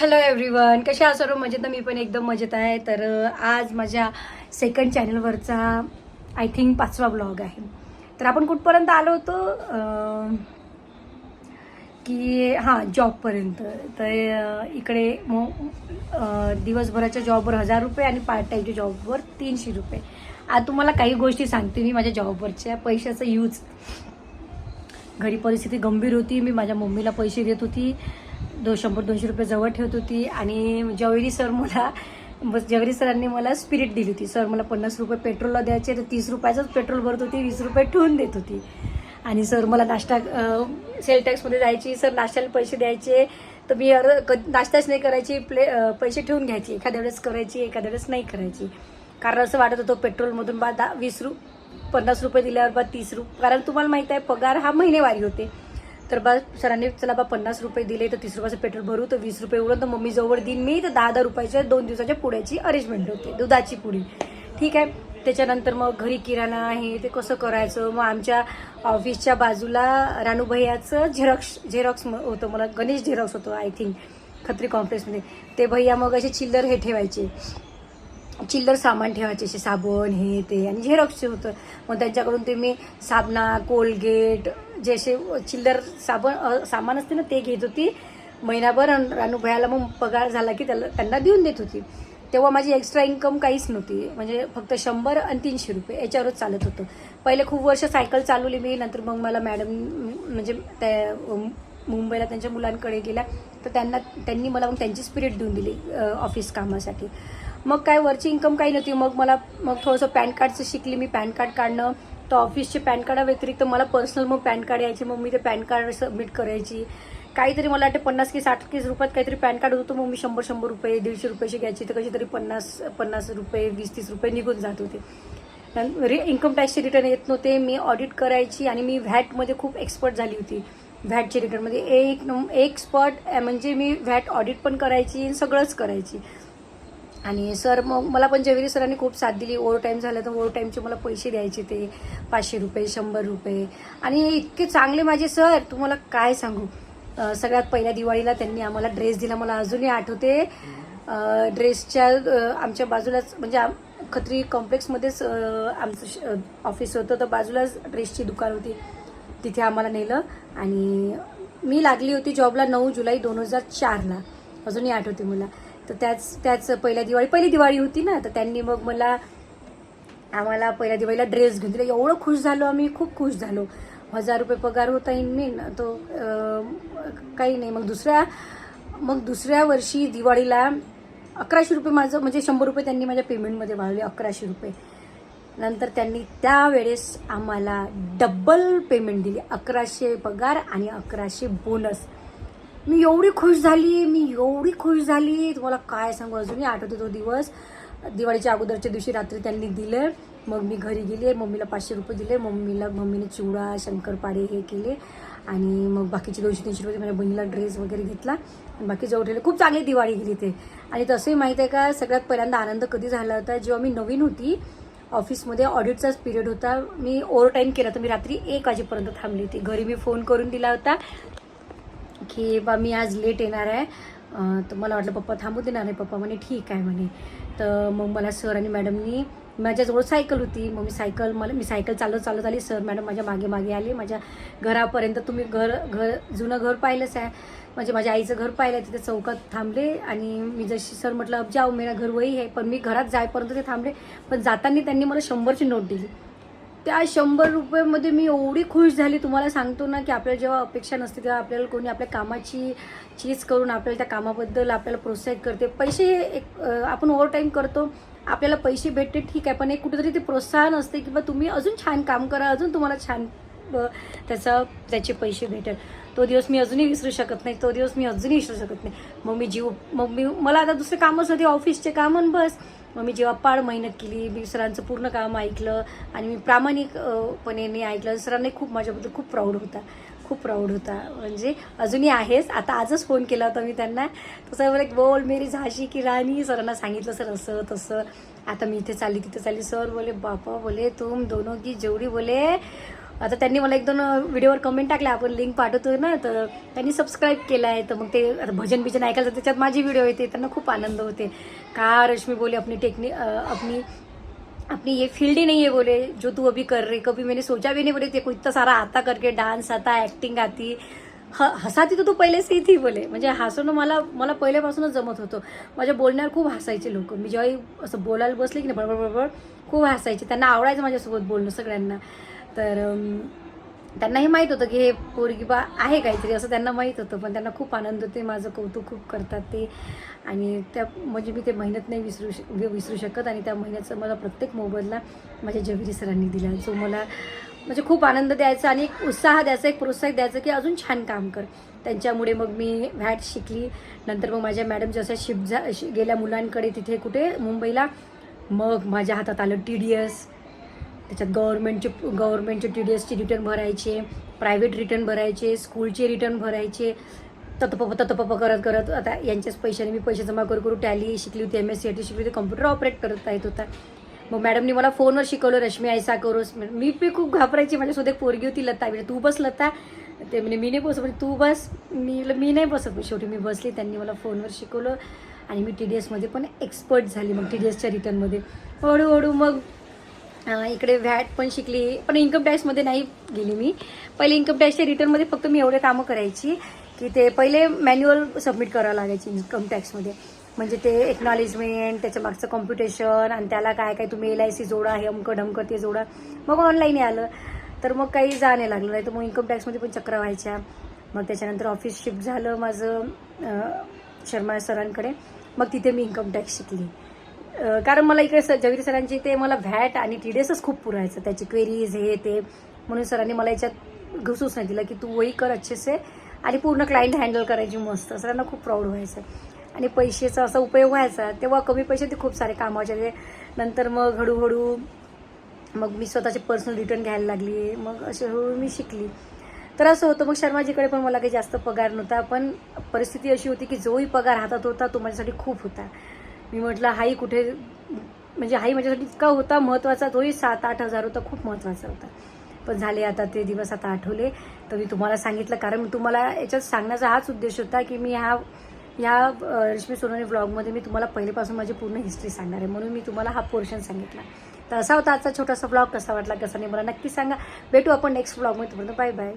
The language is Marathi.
हॅलो एव्हरीवन कशा सर्व मजेत? मी पण एकदम मजेत आहे. तर आज माझ्या सेकंड चॅनलवरचा आय थिंक पाचवा ब्लॉग आहे. तर आपण कुठपर्यंत आलो होतो? की हां जॉबपर्यंत तर इकडे मग दिवसभराच्या जॉबवर हजार रुपये आणि पार्ट टाईमच्या जॉबवर तीनशे रुपये. आज तुम्हाला काही गोष्टी सांगते मी माझ्या जॉबवरच्या पैशाचं यूज घरी परिस्थिती गंभीर होती. मी माझ्या मम्मीला पैसे देत होती. दो शंभर दोनशे रुपये जवळ ठेवत होती. आणि जवेरी सर मला जवेरी सरांनी मला स्पिरिट दिली होती. सर मला पन्नास रुपये पेट्रोलला द्यायचे तर तीस रुपयाचंच पेट्रोल भरत होती वीस रुपये ठेवून देत होती. आणि सर मला नाश्ता सेल टॅक्समध्ये जायची सर नाश्त्याला पैसे द्यायचे. तर मी अर क- नाश्ताच नाही करायची प्ले पैसे ठेवून घ्यायची. एखाद्या वेळेस करायची एखाद्या वेळेस नाही करायची. कारण असं वाटत होतं पेट्रोलमधून बा दहा वीस रु पन्नास रुपये दिल्यावर बा तीस रुपये कारण तुम्हाला माहीत आहे पगार हा महिनेवारी होते. तर बा सरांनी चला बा पन्नास रुपये दिले तर तीस रुपयाचं पेट्रोल भरू तर वीस रुपये उडून तर मम्मी जवळ देईन मी तर दहा दहा रुपयाच्या दोन दिवसाच्या पुड्याची अरेंजमेंट होते दुधाची पुडी ठीक आहे? त्याच्यानंतर मग घरी किराणा आहे ते कसं करायचं? मग आमच्या ऑफिसच्या बाजूला रानूभैयाचं झेरॉक्स झेरॉक्स म- होतं मला गणेश झेरॉक्स होतं आय थिंक खत्री कॉम्प्लेक्समध्ये ते भैया मग असे चिल्लर हे ठेवायचे. चिल्लर सामान ठेवायचे असे साबण हे ते आणि झेरॉक्सचे होतं मग त्यांच्याकडून ते मी साबणा कोलगेट जे असे चिल्लर साबण सामान असते ना ते घेत होती. महिनाभर आणि मग पगार झाला की त्याला त्यांना देऊन देत होती. तेव्हा माझी एक्स्ट्रा इन्कम काहीच नव्हती. म्हणजे फक्त शंभर आणि तीनशे रुपये याच्यावरच चालत होतं. पहिले खूप वर्ष सायकल चालवली मी नंतर मग मला मॅडम म्हणजे त्या मुंबईला त्यांच्या मुलांकडे गेल्या. तर त्यांना त्यांनी मला मग त्यांची स्पिरिट देऊन दिली ऑफिस कामासाठी. मग काय वरची इन्कम काही नव्हती. मग मला मग थोडंसं पॅन कार्डचं शिकली मी. पॅन कार्ड काढणं तर ऑफिसचे पॅन कार्डाव्यतिरिक्त मला पर्सनल मग पॅन कार्ड यायचे. मग मी ते पॅन कार्ड सबमिट करायची. काहीतरी मला वाटते पन्नास की साठ की रुपयात काहीतरी पॅन कार्ड होतं. मग मी शंभर शंभर रुपये दीडशे रुपयाची घ्यायची. तर कशी तरी पन्नास पन्नास रुपये वीस तीस रुपये निघून जात होते. रि इन्कम टॅक्सचे रिटर्न येत नव्हते. मी ऑडिट करायची आणि मी व्हॅटमध्ये खूप एक्सपर्ट झाली होती. व्हॅटचे रिटर्नमध्ये म्हणजे एक नंब- एक म्हणजे मी व्हॅट ऑडिट पण करायची सगळंच करायची. आणि सर मग मला पण जवेरी सरांनी खूप साथ दिली. ओव्हर टाईम झालं तर ओव्हर टाईमचे मला पैसे द्यायचे ते. पाचशे रुपये शंभर रुपये. आणि इतके चांगले माझे सर. तुम्हाला काय सांगू? सगळ्यात पहिल्या दिवाळीला त्यांनी आम्हाला ड्रेस दिला. मला अजूनही आठवते. ड्रेसच्या आमच्या बाजूलाच म्हणजे खत्री कॉम्प्लेक्समध्येच आमचं श- ऑफिस होतं. तर बाजूलाच ड्रेसची दुकान होती. तिथे आम्हाला नेलं. आणि मी लागली होती जॉबला नऊ जुलै दोन हजार चारला. अजूनही आठवते मला. तर त्याच त्याच पहिल्या दिवाळी पहिली दिवाळी होती ना तर त्यांनी मग मला आम्हाला पहिल्या दिवाळीला ड्रेस घेऊन दिला. एवढं खुश झालो आम्ही खूप खुश झालो. हजार रुपये पगार होता इन मीन तो काही नाही. मग दुसऱ्या मग दुसऱ्या वर्षी दिवाळीला अकराशे रुपये माझं म्हणजे शंभर रुपये त्यांनी माझ्या पेमेंटमध्ये वाढवले अकराशे रुपये. नंतर त्यांनी त्यावेळेस आम्हाला डबल पेमेंट दिली. अकराशे पगार आणि अकराशे बोनस मी एवढी खुश झाली मी एवढी खुश झाली. तुम्हाला काय सांगू अजूनही? आठवते तो दिवस. दिवाळीच्या अगोदरच्या दिवशी रात्री त्यांनी दिले. मग मी घरी गेले. मम्मीला पाचशे रुपये दिले. मम्मीला मम्मीने चिवडा शंकरपाडे हे केले. आणि मग बाकीचे दोनशे तीनशे रुपये माझ्या बहिणीला ड्रेस वगैरे घेतला. आणि बाकी जवळ ठेवले. खूप चांगली दिवाळी गेली ते आणि तसंही माहीत आहे का सगळ्यात पहिल्यांदा आनंद कधी झाला होता? जेव्हा मी नवीन होती ऑफिसमध्ये ऑडिटचाच पिरियड होता. मी ओव्हर टाईम केला. तर मी रात्री एक वाजेपर्यंत थांबली होती. घरी मी फोन करून दिला होता. की बा मी आज लेट येणार आहे. तर मला वाटलं पप्पा थांबू देणार आहे पप्पा. म्हणे ठीक आहे म्हणे. तर मग मला सर आणि मॅडमनी माझ्याजवळ सायकल होती. मग मी सायकल मला मी सायकल चालत चालत आली. सर मॅडम माझ्या मागे मागे आले. माझ्या घरापर्यंत तुम्ही घर घर जुनं घर पाहिलंच आहे. म्हणजे माझ्या आईचं घर पाहिलं तिथे चौकात थांबले. आणि मी जशी सर म्हटलं अब जाऊ मेरा घर वही आहे पण मी घरात जायपर्यंत ते थांबले. पण जाताना त्यांनी मला शंभरची नोट दिली. त्या शंभर रुपयामध्ये मी एवढी खुश झाली. तुम्हाला सांगतो ना की आपल्याला जेव्हा अपेक्षा नसते तेव्हा आपल्याला कोणी आपल्या कामाची चीज करून आपल्याला त्या कामाबद्दल आपल्याला प्रोत्साहित करते. पैसे एक आपण ओव्हर टाईम करतो. आपल्याला पैसे भेटते ठीक आहे. पण एक कुठेतरी ते प्रोत्साहन असते की बा तुम्ही अजून छान काम करा अजून तुम्हाला छान त्याचा त्याचे पैसे भेटेल. तो दिवस मी अजूनही विसरू शकत नाही तो दिवस मी अजूनही विसरू शकत नाही. मग मी जीव मग मी मला आता दुसरे कामच होते ऑफिसचे काम आणि बस. मग मी जेव्हा पाड मेहनत केली मी सरांचं पूर्ण काम ऐकलं आणि मी प्रामाणिकपणे ऐकलं. सरांनी खूप माझ्याबद्दल खूप प्राऊड होता. खूप प्राऊड होता. म्हणजे अजूनही आहेच. आता आजच फोन केला होता मी त्यांना. तसं बोले बोल मेरी झाशी की राणी. सरांना सांगितलं सर असं तसं. आता मी इथे चालली तिथे चालली. सर बोले बापा बोले तुम दोनों की जेवढी बोले आता त्यांनी मला एक दोन व्हिडिओवर कमेंट टाकल्या. आपण लिंक पाठवतो ना तर त्यांनी सबस्क्राईब केलं आहे. तर मग ते भजन बिजन ऐकायला तर त्याच्यात माझी व्हिडिओ येते त्यांना खूप आनंद होते. का रश्मी बोले अपनी टेक्निक अपनी अपनी ये फील्ड ही नहीं है बोले. जो तू अभी कर रही कभी मैंने सोचा भी नहीं बोले. ते को इतना सारा आता करके डान्स आता ॲक्टिंग आती. ह हसाती तर तू पहिलेच से ही थी बोले. म्हणजे हसवणं मला मला पहिल्यापासूनच जमत होतं. माझ्या बोलण्यावर खूप हसायचे लोक. मी जेव्हाही असं बोलायला बसले की नाही बरोबर बरोबर खूप हसायचे. त्यांना आवडायचं माझ्यासोबत बोलणं सगळ्यांना. तर त्यांनाही माहीत होतं की हे पोरगी बा आहे काहीतरी असं त्यांना माहीत होतं पण त्यांना खूप आनंद होते माझं कौतुक खूप करतात ते. आणि त्या म्हणजे मी ते मेहनत नाही विसरू श विसरू शकत आणि त्या महिन्याचं मला प्रत्येक मोबदला माझ्या जविरी सरांनी दिला. जो मला म्हणजे खूप आनंद द्यायचा आणि एक उत्साह द्यायचा एक प्रोत्साहन द्यायचं की अजून छान काम कर. त्यांच्यामुळे मग मी व्हॅट शिकली. नंतर मग माझ्या मॅडम जसं शिफ्ट झा शि- गेल्या मुलांकडे तिथे कुठे मुंबईला मग माझ्या हातात आलं टी डी एस. त्याच्यात गव्हर्नमेंटचे गव्हर्नमेंटचे टी डी एसचे रिटर्न भरायचे प्रायव्हेट रिटर्न भरायचे स्कूलचे रिटर्न भरायचे. ततपप ततपप करत करत आता यांच्याच पैशाने मी पैसे जमा करू करू टॅली शिकली होती M S C I T शिकली होती कम्प्युटर ऑपरेट करत येत होता. मग मॅडमनी मला फोनवर शिकवलं रश्मी ऐसा करोस मी पण खूप घाबरायची माझ्यासोबत एक पोरगी होती लता. म्हणजे तू बस लता. ते म्हणजे मी नाही बसत. म्हणजे तू बस. मी मी नाही बसत. शेवटी मी बसली त्यांनी मला फोनवर शिकवलं. आणि मी टी डी एसमध्ये पण एक्सपर्ट झाली मग टी डी एसच्या रिटर्नमध्ये. हळूहळू मग इकडे व्हॅट पण शिकली पण इन्कम टॅक्समध्ये नाही गेली मी. पहिले इन्कम टॅक्सच्या रिटर्नमध्ये फक्त मी एवढे कामं करायची की ते पहिले मॅन्युअल सबमिट करावं लागायची इन्कम टॅक्समध्ये म्हणजे ते एक्नॉलेजमेंट त्याच्या मागचं कॉम्प्युटेशन आणि त्याला काय काय तुम्ही एल आय सी जोडा हे अमकं ढमकं ते जोडा. मग ऑनलाईन आलं. तर मग काही जा नाही लागलं नाही. तर मग इन्कम टॅक्समध्ये पण चक्र व्हायच्या. मग त्याच्यानंतर ऑफिस शिफ्ट झालं माझं शर्मा सरांकडे. मग तिथे मी इन्कम टॅक्स शिकली. कारण मला इकडे स- जवीर सरांची ते मला व्हॅट आणि टी डी एसच खूप पुरायचं. त्याची क्वेरीज हे ते. म्हणून सरांनी मला याच्यात घुसूच नाही दिलं की तू वही कर अच्छे से आणि पूर्ण क्लायंट हँडल करायची मस्त. सरांना खूप प्राऊड व्हायचं. आणि पैशाचा असा उपयोग व्हायचा तेव्हा कमी पैसे ते खूप सारे कामाचे नंतर मग हळूहळू मग मी स्वतःचे पर्सनल रिटर्न घ्यायला लागली. मग असे हळूहळू मी शिकली. तर असं होतं. मग शर्माजीकडे पण मला काही जास्त पगार नव्हता पण परिस्थिती अशी होती की जोही पगार हातात होता तो माझ्यासाठी खूप होता. मी म्हटलं हाही कुठे म्हणजे हाही माझ्यासाठी इतका होता महत्त्वाचा तोही सात आठ हजार होता खूप महत्त्वाचा होता. पण झाले आता ते दिवस आता आठवले. तर मी तुम्हाला सांगितलं कारण तुम्हाला याच्यात सांगण्याचा हाच उद्देश होता की मी ह्या ह्या रश्मी सोनवणे ब्लॉगमध्ये मी तुम्हाला पहिलेपासून माझी पूर्ण हिस्ट्री सांगणार आहे. म्हणून मी तुम्हाला हा पोर्शन सांगितला. तर असा होता आजचा छोटासा ब्लॉग कसा वाटला कसा नाही मला नक्की सांगा. भेटू आपण नेक्स्ट ब्लॉगमध्ये तोपर्यंत बाय बाय